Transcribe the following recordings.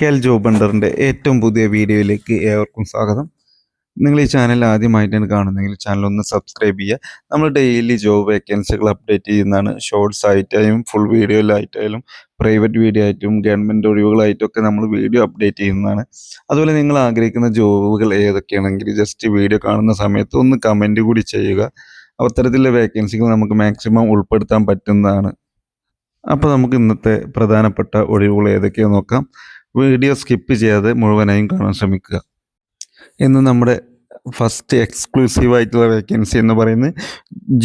KL job ബണ്ടറിന്റെ ഏറ്റവും പുതിയ വീഡിയോയിലേക്ക് ഏവർക്കും സ്വാഗതം. നിങ്ങൾ ഈ ചാനൽ ആദ്യമായിട്ടാണ് കാണുന്നതെങ്കിൽ ചാനൽ ഒന്ന് സബ്സ്ക്രൈബ് ചെയ്യുക. നമ്മൾ ഡെയിലി ജോബ് വേക്കൻസികൾ അപ്ഡേറ്റ് ചെയ്യുന്നതാണ്. ഷോർട്സ് ആയിട്ടായും ഫുൾ വീഡിയോയിലായിട്ടായാലും പ്രൈവറ്റ് വീഡിയോ ആയിട്ടും ഗവൺമെന്റ് ഒഴിവുകളായിട്ടും ഒക്കെ നമ്മൾ വീഡിയോ അപ്ഡേറ്റ് ചെയ്യുന്നതാണ്. അതുപോലെ നിങ്ങൾ ആഗ്രഹിക്കുന്ന ജോബുകൾ ഏതൊക്കെയാണെങ്കിൽ ജസ്റ്റ് വീഡിയോ കാണുന്ന സമയത്ത് ഒന്ന് കമന്റ് കൂടി ചെയ്യുക. അത്തരത്തിലുള്ള വേക്കൻസികൾ നമുക്ക് മാക്സിമം ഉൾപ്പെടുത്താൻ പറ്റുന്നതാണ്. അപ്പോൾ നമുക്ക് ഇന്നത്തെ പ്രധാനപ്പെട്ട ഒഴിവുകൾ ഏതൊക്കെയാണെന്ന് നോക്കാം. വീഡിയോ സ്കിപ്പ് ചെയ്യാതെ മുഴുവനായും കാണാൻ ശ്രമിക്കുക. ഇന്ന് നമ്മുടെ ഫസ്റ്റ് എക്സ്ക്ലൂസീവ് ആയിട്ടുള്ള വേക്കൻസി എന്ന് പറയുന്നത്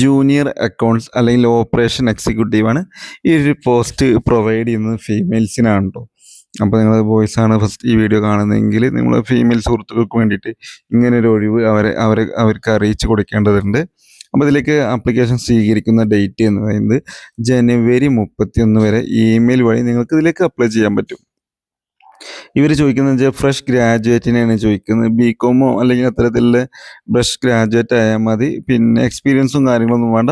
ജൂനിയർ അക്കൗണ്ട്സ് അല്ലെങ്കിൽ ഓപ്പറേഷൻ എക്സിക്യൂട്ടീവാണ് ഈ ഒരു പോസ്റ്റ് പ്രൊവൈഡ് ചെയ്യുന്നത് ഫീമെയിൽസിനാണ് കേട്ടോ അപ്പോൾ നിങ്ങൾ ബോയ്സ് ആണ് ഫസ്റ്റ് ഈ വീഡിയോ കാണുന്നതെങ്കിൽ നിങ്ങൾ ഫീമെയിൽ സുഹൃത്തുക്കൾക്ക് വേണ്ടിയിട്ട് ഇങ്ങനെ ഒരു ഒഴിവ് അവരെ അവരെ അവർക്ക് അറിയിച്ചു കൊടുക്കേണ്ടതുണ്ട്. അപ്പോൾ ഇതിലേക്ക് ആപ്ലിക്കേഷൻ സ്വീകരിക്കുന്ന ഡേറ്റ് എന്ന് പറയുന്നത് ജനുവരി മുപ്പത്തി ഒന്ന് വരെ ഇമെയിൽ വഴി നിങ്ങൾക്ക് ഇതിലേക്ക് അപ്ലൈ ചെയ്യാൻ പറ്റും. ഇവർ ചോദിക്കുന്നത് വെച്ചാൽ ഫ്രഷ് ഗ്രാജുവേറ്റിനെയാണ് ചോദിക്കുന്നത്. ബി കോമോ അല്ലെങ്കിൽ അത്തരത്തിലുള്ള ഫ്രഷ് ഗ്രാജുവേറ്റ് ആയാൽ മതി. പിന്നെ എക്സ്പീരിയൻസും കാര്യങ്ങളൊന്നും വേണ്ട.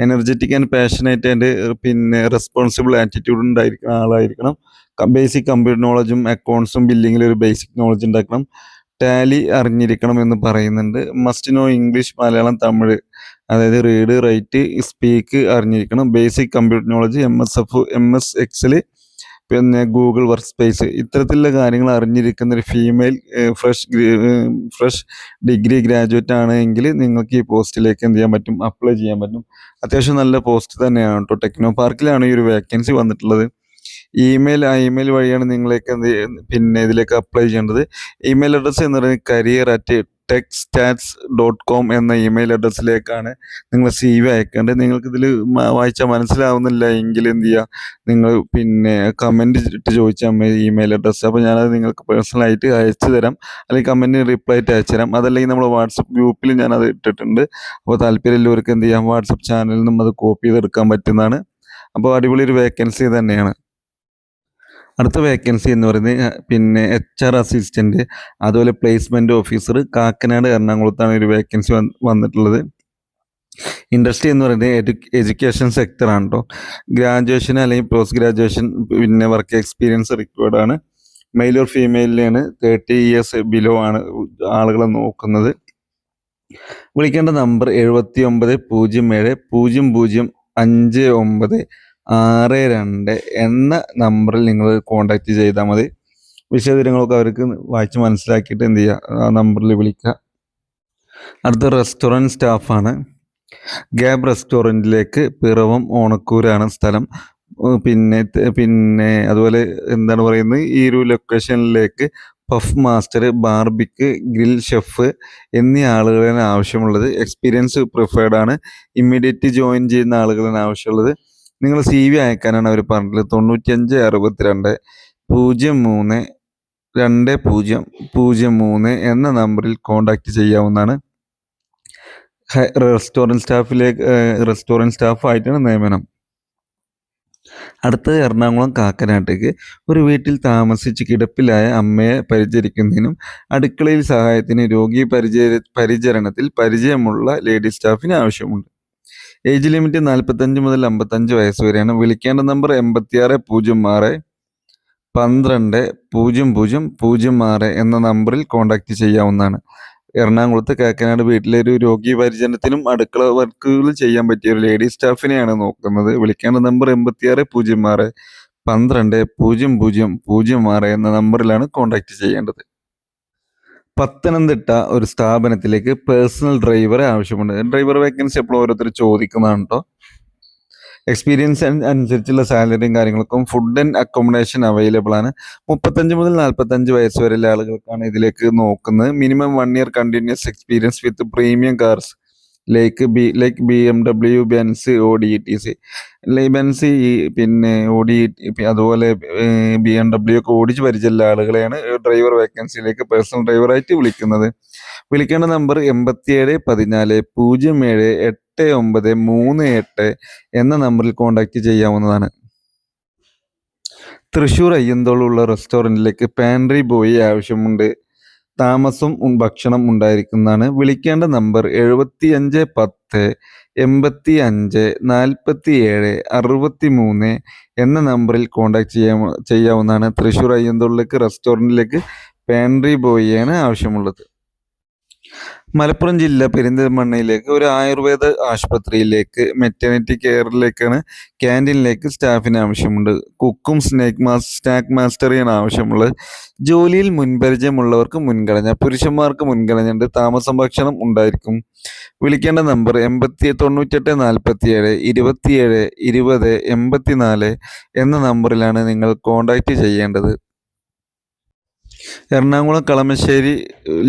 എനർജറ്റിക് ആൻഡ് പാഷനേറ്റ് ആൻഡ് പിന്നെ റെസ്പോൺസിബിൾ ആറ്റിറ്റ്യൂഡ് ഉണ്ടായിരിക്കുന്ന ആളായിരിക്കണം. ബേസിക് കമ്പ്യൂട്ടർ നോളജും അക്കൗണ്ട്സും ബില്ലിങ്ങിൽ ഒരു ബേസിക് നോളജ് ഉണ്ടാക്കണം. ടാലി അറിഞ്ഞിരിക്കണം എന്ന് പറയുന്നുണ്ട്. Must know English Malayalam Tamil അതായത് റീഡ് റൈറ്റ് സ്പീക്ക് അറിഞ്ഞിരിക്കണം. Basic computer knowledge M S F M S Excel പിന്നെ ഗൂഗിൾ വർക്ക് സ്പേസ് ഇത്തരത്തിലുള്ള കാര്യങ്ങൾ അറിഞ്ഞിരിക്കുന്ന ഒരു female fresh fresh degree graduate എങ്കിൽ നിങ്ങൾക്ക് ഈ പോസ്റ്റിലേക്ക് എന്ത് ചെയ്യാൻ പറ്റും? അപ്ലൈ ചെയ്യാൻ പറ്റും. അത്യാവശ്യം നല്ല പോസ്റ്റ് തന്നെയാണ് കേട്ടോ. ടെക്നോ പാർക്കിലാണ് ഈ ഒരു വേക്കൻസി വന്നിട്ടുള്ളത്. ഇമെയിൽ ആ ഇമെയിൽ വഴിയാണ് നിങ്ങളേക്ക് എന്ത് പിന്നെ ഇതിലേക്ക് അപ്ലൈ ചെയ്യേണ്ടത്. ഇമെയിൽ അഡ്രസ്സ് എന്ന് പറയുന്നത് career at tech stats dot com എന്ന ഇമെയിൽ അഡ്രസ്സിലേക്കാണ് നിങ്ങൾ സി വി അയക്കേണ്ടത്. നിങ്ങൾക്കിതിൽ വായിച്ചാൽ മനസ്സിലാവുന്നില്ല എങ്കിൽ എന്ത് ചെയ്യുക നിങ്ങൾ പിന്നെ കമന്റ് ഇട്ട് ചോദിച്ചാൽ മതി ഇമെയിൽ അഡ്രസ്സ് അപ്പോൾ ഞാനത് നിങ്ങൾക്ക് പേഴ്സണലായിട്ട് അയച്ചു തരാം. അല്ലെങ്കിൽ കമന്റ് റിപ്ലൈ ആയിട്ട് അയച്ചു തരാം. അതല്ലെങ്കിൽ നമ്മൾ വാട്സപ്പ് ഗ്രൂപ്പിൽ ഞാനത് ഇട്ടിട്ടുണ്ട്. അപ്പോൾ താല്പര്യമുള്ളവർക്ക് എന്ത് ചെയ്യാം? വാട്സപ്പ് ചാനലിൽ നിന്നും അത് കോപ്പി ചെയ്തെടുക്കാൻ പറ്റുന്നതാണ്. അപ്പോൾ അടിപൊളി ഒരു വേക്കൻസി തന്നെയാണ്. അടുത്ത വേക്കൻസി എന്ന് പറയുന്നത് പിന്നെ എച്ച് ആർ അസിസ്റ്റന്റ് അതുപോലെ പ്ലേസ്മെന്റ് ഓഫീസർ കാക്കനാട് എറണാകുളത്താണ് ഒരു വേക്കൻസി വന്നിട്ടുള്ളത്. ഇൻഡസ്ട്രി എന്ന് പറയുന്നത് എഡ്യു എഡ്യൂക്കേഷൻ സെക്ടറാണ് കേട്ടോ ഗ്രാജുവേഷൻ അല്ലെങ്കിൽ പോസ്റ്റ് ഗ്രാജുവേഷൻ പിന്നെ വർക്ക് എക്സ്പീരിയൻസ് റിക്വയർഡ് ആണ്. മെയിൽ ഓർ ഫീമെയിലിനെയാണ് തേർട്ടി ഇയേഴ്സ് ബിലോ ആണ് ആളുകളെ നോക്കുന്നത്. വിളിക്കേണ്ട നമ്പർ എഴുപത്തി ഒമ്പത് പൂജ്യം ഏഴ് പൂജ്യം പൂജ്യം അഞ്ച് ഒമ്പത് ആറ് രണ്ട് എന്ന നമ്പറിൽ നിങ്ങൾ കോൺടാക്റ്റ് ചെയ്താൽ മതി. വിശദവിവരങ്ങളൊക്കെ അവർക്ക് വായിച്ച് മനസ്സിലാക്കിയിട്ട് എന്ത് ചെയ്യുക ആ നമ്പറിൽ വിളിക്കുക. അടുത്ത റെസ്റ്റോറന്റ് സ്റ്റാഫാണ് ഗ്യാബ് റെസ്റ്റോറന്റിലേക്ക് പിറവം ഓണക്കൂരാണ് സ്ഥലം. പിന്നെ പിന്നെ അതുപോലെ എന്താണ് പറയുന്നത് ഈ ഒരു ലൊക്കേഷനിലേക്ക് puff master barbecue grill chef എന്നീ ആളുകളാണ് ആവശ്യമുള്ളത്. എക്സ്പീരിയൻസ് പ്രിഫേർഡ് ആണ്. ഇമ്മീഡിയറ്റ് ജോയിൻ ചെയ്യുന്ന ആളുകളാണ് ആവശ്യമുള്ളത്. നിങ്ങൾ സി വി അയക്കാനാണ് അവർ പറഞ്ഞത്. തൊണ്ണൂറ്റിയഞ്ച് അറുപത്തിരണ്ട് പൂജ്യം മൂന്ന് രണ്ട് പൂജ്യം പൂജ്യം മൂന്ന് എന്ന നമ്പറിൽ കോൺടാക്റ്റ് ചെയ്യാവുന്നതാണ്. റെസ്റ്റോറന്റ് സ്റ്റാഫിലേക്ക് റെസ്റ്റോറന്റ് സ്റ്റാഫായിട്ടാണ് നിയമനം. അടുത്തത് എറണാകുളം കാക്കനാട്ടേക്ക്. ഒരു വീട്ടിൽ താമസിച്ച് കിടപ്പിലായ അമ്മയെ പരിചരിക്കുന്നതിനും അടുക്കളയിൽ സഹായത്തിന് രോഗി പരിചര പരിചരണത്തിൽ പരിചയമുള്ള ലേഡി സ്റ്റാഫിന് ആവശ്യമുണ്ട്. ഏജ് ലിമിറ്റ് നാൽപ്പത്തഞ്ച് മുതൽ അമ്പത്തഞ്ച് വയസ്സ് വരെയാണ്. വിളിക്കേണ്ട നമ്പർ എൺപത്തിയാറ് പൂജ്യം ആറ് പന്ത്രണ്ട് പൂജ്യം പൂജ്യം പൂജ്യം ആറ് എന്ന നമ്പറിൽ കോൺടാക്റ്റ് ചെയ്യാവുന്നതാണ്. എറണാകുളത്ത് കാക്കനാട് വീട്ടിലെ ഒരു രോഗി പരിചരണത്തിനും അടുക്കള വർക്കുകൾ ചെയ്യാൻ പറ്റിയ ഒരു ലേഡി സ്റ്റാഫിനെയാണ് നോക്കുന്നത്. വിളിക്കേണ്ട നമ്പർ എൺപത്തിയാറ് പൂജ്യം ആറ് പന്ത്രണ്ട് പൂജ്യം പൂജ്യം പൂജ്യം ആറ് എന്ന നമ്പറിലാണ് കോൺടാക്റ്റ് ചെയ്യേണ്ടത്. പത്തനംതിട്ട ഒരു സ്ഥാപനത്തിലേക്ക് പേഴ്സണൽ ഡ്രൈവറെ ആവശ്യമുണ്ട്. ഡ്രൈവർ വേക്കൻസി എപ്പോഴും ഓരോരുത്തർ ചോദിക്കുന്നതാണ് കേട്ടോ എക്സ്പീരിയൻസ് അനുസരിച്ചുള്ള സാലറിയും കാര്യങ്ങൾക്കും ഫുഡ് ആൻഡ് അക്കോമഡേഷൻ അവൈലബിൾ ആണ്. മുപ്പത്തഞ്ച് മുതൽ നാൽപ്പത്തഞ്ച് വയസ്സ് വരെയുള്ള ആളുകൾക്കാണ് ഇതിലേക്ക് നോക്കുന്നത്. Minimum one year continuous experience with premium cars like B like B M W Benz O T C Benz ഈ പിന്നെ ഓടി അതുപോലെ ബി എം ഡബ്ല്യു ഒക്കെ ഓടിച്ച് പരിചയമുള്ള ആളുകളെയാണ് ഡ്രൈവർ വേക്കൻസിയിലേക്ക് പേഴ്സണൽ ഡ്രൈവറായിട്ട് വിളിക്കുന്നത്. വിളിക്കേണ്ട നമ്പർ എൺപത്തിയേഴ് പതിനാല് പൂജ്യം ഏഴ് എട്ട് ഒമ്പത് മൂന്ന് എട്ട് എന്ന നമ്പറിൽ കോൺടാക്റ്റ് ചെയ്യാവുന്നതാണ്. തൃശ്ശൂർ അയ്യന്തോളുള്ള റെസ്റ്റോറന്റിലേക്ക് പാൻട്രി ബോയി ആവശ്യമുണ്ട്. താമസം ഭക്ഷണം ഉണ്ടായിരിക്കുന്നതാണ്. വിളിക്കേണ്ട നമ്പർ എഴുപത്തി അഞ്ച് പത്ത് എൺപത്തി അഞ്ച് നാൽപ്പത്തി ഏഴ് അറുപത്തി മൂന്ന് എന്ന നമ്പറിൽ കോൺടാക്ട് ചെയ്യാ ചെയ്യാവുന്നതാണ്. തൃശ്ശൂർ അയ്യന്തോളിലേക്ക് റെസ്റ്റോറന്റിലേക്ക് പാൻട്രി ബോയിയാണ് ആവശ്യമുള്ളത്. മലപ്പുറം ജില്ല പെരിന്തൽമണ്ണയിലേക്ക് ഒരു ആയുർവേദ ആശുപത്രിയിലേക്ക് മെറ്റേണിറ്റി കെയറിലേക്കാണ് ക്യാന്റീനിലേക്ക് സ്റ്റാഫിന് ആവശ്യമുണ്ട്. കുക്കും സ്നേക്ക് മാസ് സ്നാക്ക് മാസ്റ്ററിയാണ് ആവശ്യമുള്ളത്. ജോലിയിൽ മുൻപരിചയമുള്ളവർക്ക് മുൻഗണന പുരുഷന്മാർക്ക് മുൻഗണനയുണ്ട് താമസം ഭക്ഷണം ഉണ്ടായിരിക്കും. വിളിക്കേണ്ട നമ്പർ എൺപത്തി തൊണ്ണൂറ്റെട്ട് നാൽപ്പത്തി ഏഴ് ഇരുപത്തിയേഴ് ഇരുപത് എൺപത്തി നാല് എന്ന നമ്പറിലാണ് നിങ്ങൾ കോൺടാക്റ്റ് ചെയ്യേണ്ടത്. എറണാകുളം കളമശ്ശേരി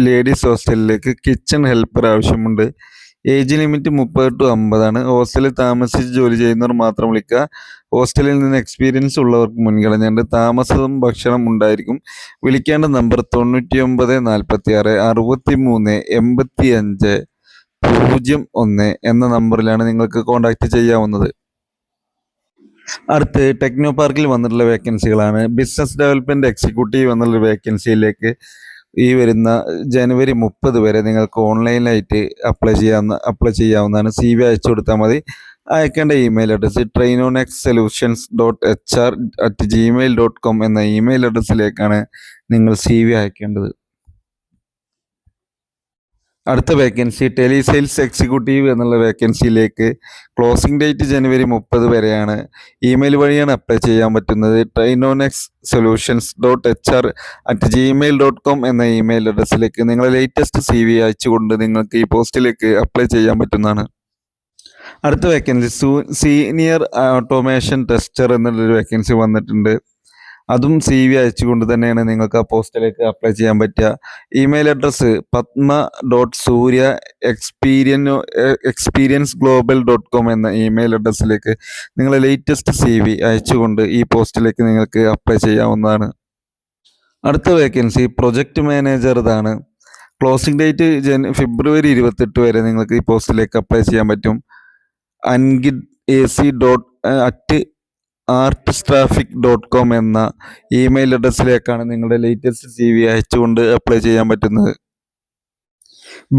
ലേഡീസ് ഹോസ്റ്റലിലേക്ക് കിച്ചൺ ഹെൽപ്പർ ആവശ്യമുണ്ട്. ഏജ് ലിമിറ്റ് മുപ്പത് ടു അമ്പതാണ്. ഹോസ്റ്റലിൽ താമസിച്ച് ജോലി ചെയ്യുന്നവർ മാത്രം വിളിക്കുക. ഹോസ്റ്റലിൽ നിന്ന് എക്സ്പീരിയൻസ് ഉള്ളവർക്ക് മുൻഗണനയുണ്ട് താമസവും ഭക്ഷണം ഉണ്ടായിരിക്കും. വിളിക്കേണ്ട നമ്പർ തൊണ്ണൂറ്റി ഒമ്പത് നാൽപ്പത്തി ആറ് അറുപത്തി മൂന്ന് എൺപത്തി അഞ്ച് പൂജ്യം ഒന്ന് എന്ന നമ്പറിലാണ് നിങ്ങൾക്ക് കോൺടാക്റ്റ് ചെയ്യാവുന്നത്. അടുത്ത് ടെക്നോ പാർക്കിൽ വന്നിട്ടുള്ള വേക്കൻസികളാണ് ബിസിനസ് ഡെവലപ്മെന്റ് എക്സിക്യൂട്ടീവ് എന്നുള്ള വേക്കൻസിയിലേക്ക് ഈ വരുന്ന ജനുവരി മുപ്പത് വരെ നിങ്ങൾക്ക് ഓൺലൈനായിട്ട് അപ്ലൈ ചെയ്യാവുന്ന അപ്ലൈ ചെയ്യാവുന്നതാണ്. സി വി അയച്ചു കൊടുത്താൽ മതി. അയക്കേണ്ട email address Trainonex solutions dot H R at Gmail dot com എന്ന ഇമെയിൽ അഡ്രസ്സിലേക്കാണ് നിങ്ങൾ സി വി അയക്കേണ്ടത്. അടുത്ത വേക്കൻസി ടെലിസെയിൽസ് എക്സിക്യൂട്ടീവ് എന്നുള്ള വേക്കൻസിയിലേക്ക് ക്ലോസിംഗ് ഡേറ്റ് ജനുവരി മുപ്പത് വരെയാണ്. ഇമെയിൽ വഴിയാണ് അപ്ലൈ ചെയ്യാൻ പറ്റുന്നത്. Trainonex solutions dot H R at Gmail dot com എന്ന ഇമെയിൽ അഡ്രസ്സിലേക്ക് നിങ്ങളെ ലേറ്റസ്റ്റ് സി വി അയച്ചുകൊണ്ട് നിങ്ങൾക്ക് ഈ പോസ്റ്റിലേക്ക് അപ്ലൈ ചെയ്യാൻ പറ്റുന്നതാണ്. അടുത്ത വേക്കൻസി സീനിയർ ഓട്ടോമേഷൻ ടെസ്റ്റർ എന്നുള്ളൊരു വേക്കൻസി വന്നിട്ടുണ്ട്. അതും സി വി അയച്ചുകൊണ്ട് തന്നെയാണ് നിങ്ങൾക്ക് ആ പോസ്റ്റിലേക്ക് അപ്ലൈ ചെയ്യാൻ പറ്റുക. Email address Padma dot Surya experience experience global dot com എന്ന ഇമെയിൽ അഡ്രസ്സിലേക്ക് നിങ്ങളെ ലേറ്റസ്റ്റ് സി വി അയച്ചുകൊണ്ട് ഈ പോസ്റ്റിലേക്ക് നിങ്ങൾക്ക് അപ്ലൈ ചെയ്യാവുന്നതാണ്. അടുത്ത വേക്കൻസി പ്രൊജക്റ്റ് മാനേജർ ഇതാണ്. ക്ലോസിംഗ് ഡേറ്റ് ജൻ ഫെബ്രുവരി ഇരുപത്തെട്ട് വരെ നിങ്ങൾക്ക് ഈ പോസ്റ്റിലേക്ക് അപ്ലൈ ചെയ്യാൻ പറ്റും. അൻഗിഡ് A C dot at arts traffic dot com എന്ന ഇമെയിൽ അഡ്രസ്സിലേക്കാണ് നിങ്ങളുടെ ലേറ്റസ്റ്റ് സി വി അയച്ചുകൊണ്ട് അപ്ലൈ ചെയ്യാൻ പറ്റുന്നത്.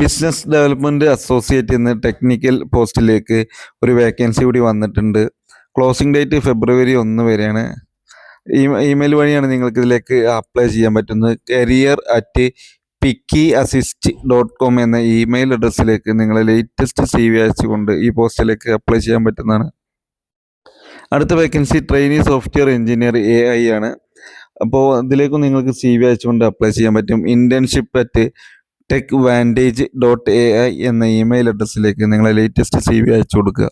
ബിസിനസ് ഡെവലപ്മെന്റ് അസോസിയേറ്റ് എന്ന ടെക്നിക്കൽ പോസ്റ്റിലേക്ക് ഒരു വേക്കൻസി കൂടി വന്നിട്ടുണ്ട്. ക്ലോസിംഗ് ഡേറ്റ് ഫെബ്രുവരി ഒന്ന് വരെയാണ്. ഇമെയിൽ വഴിയാണ് നിങ്ങൾക്ക് ഇതിലേക്ക് അപ്ലൈ ചെയ്യാൻ പറ്റുന്നത്. Career at picky assist dot com എന്ന ഇമെയിൽ അഡ്രസ്സിലേക്ക് നിങ്ങളെ ലേറ്റസ്റ്റ് സി വി അയച്ചുകൊണ്ട് ഈ പോസ്റ്റിലേക്ക് അപ്ലൈ ചെയ്യാൻ പറ്റുന്നതാണ്. അടുത്ത vacancy trainee software engineer A I ആണ്. അപ്പോൾ ഇതിലേക്കും നിങ്ങൾക്ക് സി വി അയച്ചുകൊണ്ട് അപ്ലൈ ചെയ്യാൻ പറ്റും. Internship at tech vantage dot A I എന്ന ഇമെയിൽ അഡ്രസ്സിലേക്ക് നിങ്ങളെ ലേറ്റസ്റ്റ് സി വി അയച്ചു കൊടുക്കുക.